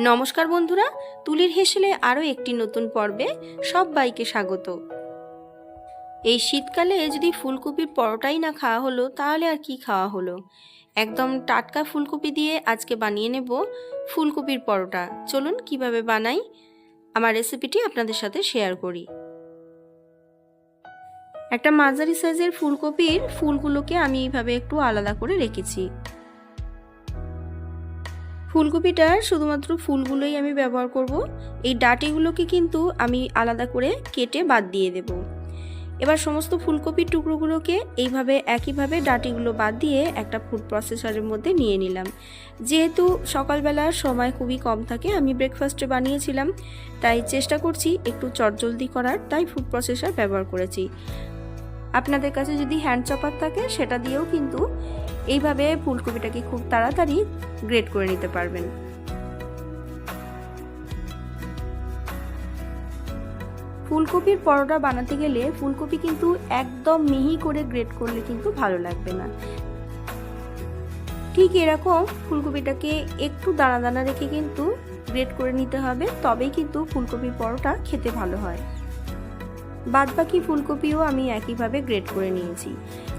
নমস্কার বন্ধুরা, তুলির হেসেলে আরও একটি নতুন পর্বে সব বাইকে স্বাগত। এই শীতকালে যদি ফুলকপির পরোটাই না খাওয়া হলো, তাহলে আর কি খাওয়া হলো? একদম টাটকা ফুলকপি দিয়ে আজকে বানিয়ে নেব ফুলকপির পরোটা। চলুন কীভাবে বানাই? আমার রেসিপিটি আপনাদের সাথে শেয়ার করি। একটা মাঝারি সাইজের ফুলকপির ফুলগুলোকে আমি এইভাবে একটু আলাদা করে রেখেছি। ফুলকপিটার শুধুমাত্র ফুলগুলোই আমি ব্যবহার করব। এই ডাটিগুলোকে কিন্তু আমি আলাদা করে কেটে বাদ দিয়ে দেব। এবার সমস্ত ফুলকপির টুকরোগুলোকে এইভাবে, একইভাবে ডাটিগুলো বাদ দিয়ে একটা ফুড প্রসেসরের মধ্যে নিয়ে নিলাম। যেহেতু সকালবেলার সময় খুবই কম থাকে, আমি ব্রেকফাস্টে বানিয়েছিলাম, তাই চেষ্টা করছি একটু চটজলদি করার, তাই ফুড প্রসেসর ব্যবহার করেছি। আপনাদের কাছে যদি হ্যান্ড চপার থাকে, সেটা দিয়েও কিন্তু এইভাবে ফুলকপিটাকে খুব তাড়াতাড়ি গ্রেট করে নিতে পারবেন। ফুলকপির পরোটা বানাতে গেলে ফুলকপি কিন্তু একদম মিহি করে গ্রেট করলে কিন্তু ভালো লাগবে না। ঠিক এরকম ফুলকপিটাকে একটু দানা দানা রেখে কিন্তু গ্রেট করে নিতে হবে, তবেই কিন্তু ফুলকপির পরোটা খেতে ভালো হয়। বাদবাকি ফুলকপিও আমি একইভাবে গ্রেট করে নিয়েছি।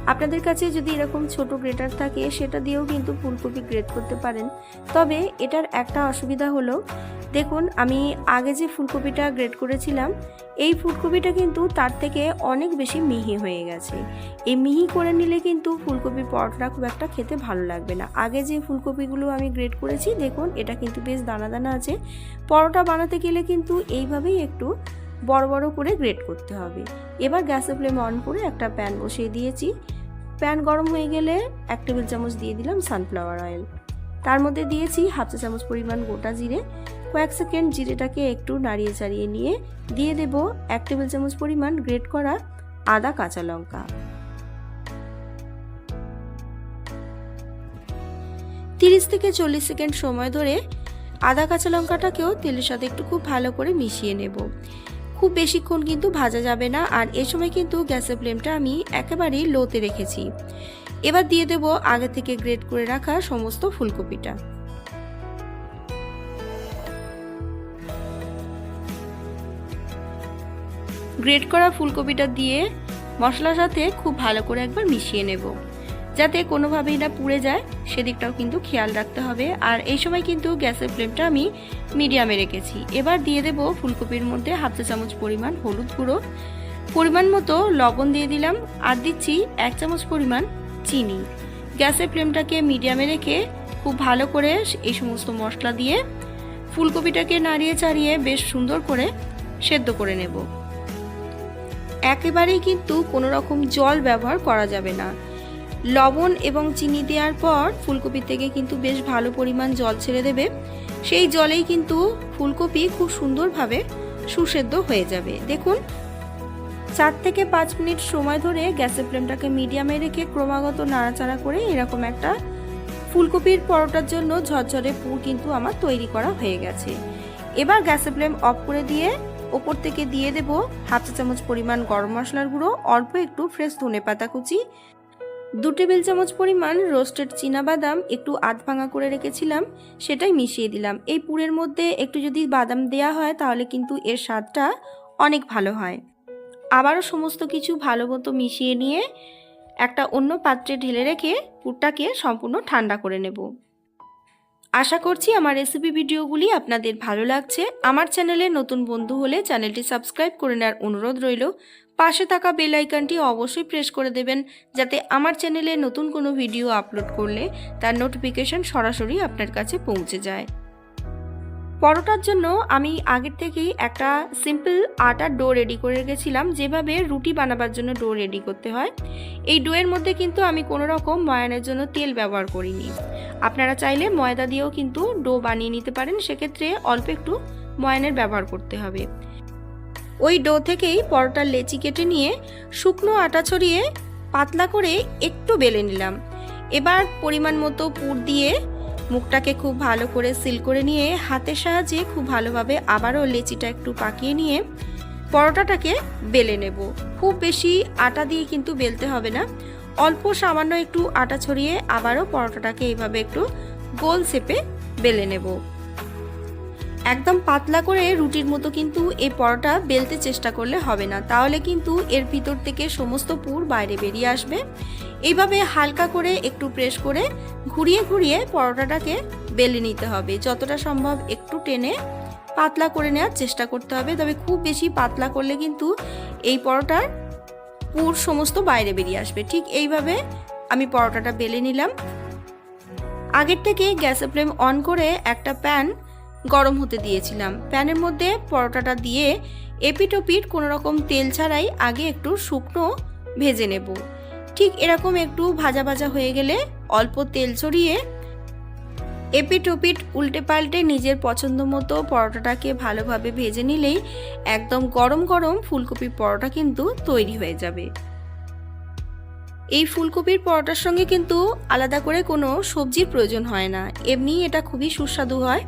আপনাদের কাছে যদি এরকম ছোট গ্রেটার থাকে, সেটা দিয়েও কিন্তু ফুলকপি গ্রেট করতে পারেন। তবে এটার একটা অসুবিধা হলো, দেখুন, আমি আগে যে ফুলকপিটা গ্রেট করেছিলাম, এই ফুলকপিটা কিন্তু তার থেকে অনেক বেশি মিহি হয়ে গেছে। এই মিহি করে নিলে কিন্তু ফুলকপির পরোটা খুব একটা খেতে ভালো লাগবে না। আগে যে ফুলকপিগুলো আমি গ্রেট করেছি, দেখুন, এটা কিন্তু বেশ দানা দানা আছে। পরোটা বানাতে গেলে কিন্তু এইভাবেই একটু বড় বড় করে গ্রেট করতে হবে। এবার গ্যাসের ফ্লেম অন করে একটা প্যান বসিয়ে দিয়েছি। প্যান গরম হয়ে গেলে এক টেবিল চামচ দিয়ে দিলাম সানফ্লাওয়ার অয়েল তার মধ্যে দিয়েছি হাফ চা চামচ পরিমাণ গোটা জিরে। কয়েক সেকেন্ড জিরেটাকে একটু নাড়িয়ে চাড়িয়ে নিয়ে দিয়ে দেব এক টেবিল চামচ পরিমাণ গ্রেট করা আদা কাঁচা লঙ্কা। তিরিশ থেকে চল্লিশ সেকেন্ড সময় ধরে আদা কাঁচা লঙ্কাটাকেও তেলের সাথে একটু খুব ভালো করে মিশিয়ে নেব। খুব বেশিক্ষণ কিন্তু ভাজা যাবে না, আর এ সময় কিন্তু গ্যাসের ফ্লেমটা আমি একেবারেই লোতে রেখেছি। এবার দিয়ে দেব আগে থেকে গ্রেট করে রাখা সমস্ত ফুলকপিটা। গ্রেট করা ফুলকপিটা দিয়ে মশলার সাথে খুব ভালো করে একবার মিশিয়ে নেব। যাতে কোনোভাবেই না পুড়ে যায়, সেদিকটাও কিন্তু খেয়াল রাখতে হবে। আর এই সময় কিন্তু গ্যাসের ফ্লেমটা আমি মিডিয়ামে রেখেছি। এবার দিয়ে দেব ফুলকপির মধ্যে হাফ চা চামচ পরিমাণ হলুদ গুঁড়ো। পরিমাণ মতো লবণ দিয়ে দিলাম আর দিচ্ছি এক চামচ পরিমাণ চিনি। গ্যাসের ফ্লেমটাকে মিডিয়ামে রেখে খুব ভালো করে এই সমস্ত মশলা দিয়ে ফুলকপিটাকে নাড়িয়ে চাড়িয়ে বেশ সুন্দর করে সেদ্ধ করে নেব। একেবারেই কিন্তু কোনো রকম জল ব্যবহার করা যাবে না। লবণ এবং চিনি দেওয়ার পর ফুলকপি থেকে কিন্তু বেশ ভালো পরিমাণ জল ছেড়ে দেবে। সেই জলেই কিন্তু ফুলকপি খুব সুন্দরভাবে সুসেদ্ধ হয়ে যাবে। দেখুন, চার থেকে পাঁচ মিনিট সময় ধরে গ্যাসের ফ্লেমটাকে মিডিয়ামে রেখে ক্রমাগত নাড়াচাড়া করে এরকম একটা ফুলকপির পরোটার জন্য ঝরঝরে পুর কিন্তু আমার তৈরি করা হয়ে গেছে। এবার গ্যাসের ফ্লেম অফ করে দিয়ে ওপর থেকে দিয়ে দেব হাফ চা চামচ পরিমাণ গরম মশলার গুঁড়ো, অল্প একটু ফ্রেশ ধনে পাতা কুচি দু টেবিল চামচ পরিমাণ রোস্টেড বাদাম একটু আধ ভাঙা করে রেখেছিলাম, সেটাই মিশিয়ে দিলাম। এই পুরের মধ্যে একটু যদি বাদাম দেয়া হয়, তাহলে কিন্তু এর স্বাদটা অনেক ভালো হয়। আবারও সমস্ত কিছু ভালো মতো মিশিয়ে নিয়ে একটা অন্য পাত্রে ঢেলে রেখে পুরটাকে সম্পূর্ণ ঠান্ডা করে নেব। আশা করছি আমার রেসিপি ভিডিওগুলি আপনাদের ভালো লাগছে। আমার চ্যানেলে নতুন বন্ধু হলে চ্যানেলটি সাবস্ক্রাইব করে নেওয়ার অনুরোধ রইল। পাশে থাকা বেল আইকনটি অবশ্যই প্রেস করে দেবেন, যাতে আমার চ্যানেলে নতুন কোনো ভিডিও আপলোড করলে তার নোটিফিকেশন সরাসরি আপনার কাছে পৌঁছে যায়। পরোটার জন্য আমি আগের থেকেই একটা সিম্পল আটার ডো রেডি করে রেখেছিলাম। যেভাবে রুটি বানাবার জন্য ডো রেডি করতে হয়। এই ডোয়ের মধ্যে কিন্তু আমি কোনো রকম ময়ানের জন্য তেল ব্যবহার করিনি। আপনারা চাইলে ময়দা দিয়েও কিন্তু ডো বানিয়ে নিতে পারেন। সেক্ষেত্রে অল্প একটু ময়ানের ব্যবহার করতে হবে। ওই ডো থেকেই পরোটার লেচি কেটে নিয়ে শুকনো আটা ছড়িয়ে পাতলা করে একটু বেলে নিলাম। এবার পরিমাণ মতো পুর দিয়ে মুখটাকে খুব ভালো করে সিল করে নিয়ে হাতের সাহায্যে খুব ভালোভাবে আবারও লেচিটা একটু পাকিয়ে নিয়ে পরোটাটাকে বেলে নেব। খুব বেশি আটা দিয়ে কিন্তু বেলতে হবে না। অল্প সামান্য একটু আটা ছড়িয়ে আবারও পরোটাটাকে এইভাবে একটু গোল শেপে বেলে নেব। একদম পাতলা করে রুটির মতো কিন্তু এই পরোটা বেলতে চেষ্টা করলে হবে না। তাহলে কিন্তু এর ভিতর থেকে সমস্ত পুর বাইরে বেরিয়ে আসবে। এইভাবে হালকা করে একটু প্রেস করে ঘুরিয়ে ঘুরিয়ে পরোটাটাকে বেলে নিতে হবে। যতটা সম্ভব একটু টেনে পাতলা করে নেওয়ার চেষ্টা করতে হবে। তবে খুব বেশি পাতলা করলে কিন্তু এই পরোটার পুর সমস্ত বাইরে বেরিয়ে আসবে। ঠিক এইভাবে আমি পরোটাটা বেলে নিলাম। আগের থেকে গ্যাসের ফ্লেম অন করে একটা প্যান গরম হতে দিয়েছিলাম। প্যানের মধ্যে পরোটাটা দিয়ে এপিট ওপিট কোনো রকম তেল ছাড়াই আগে একটু শুকনো ভেজে নেব। ঠিক এরকম একটু ভাজা ভাজা হয়ে গেলে অল্প তেল ছড়িয়ে এপিট ওপিট উল্টে পাল্টে নিজের পছন্দ মতো পরোটাটাকে ভালোভাবে ভেজে নিলেই একদম গরম গরম ফুলকপির পরোটা কিন্তু তৈরি হয়ে যাবে। এই ফুলকপির পরোটার সঙ্গে কিন্তু আলাদা করে কোনো সবজির প্রয়োজন হয় না। এমনি এটা খুবই সুস্বাদু হয়।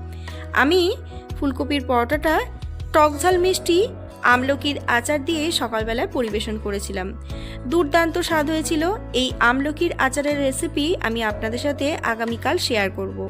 আমি ফুলকপির পরোটাটা টকঝাল মিষ্টি আমলকির আচার দিয়ে সকালবেলায় পরিবেশন করেছিলাম। দুর্দান্ত স্বাদ হয়েছিল। এই আমলকির আচারের রেসিপি আমি আপনাদের সাথে আগামীকাল শেয়ার করব।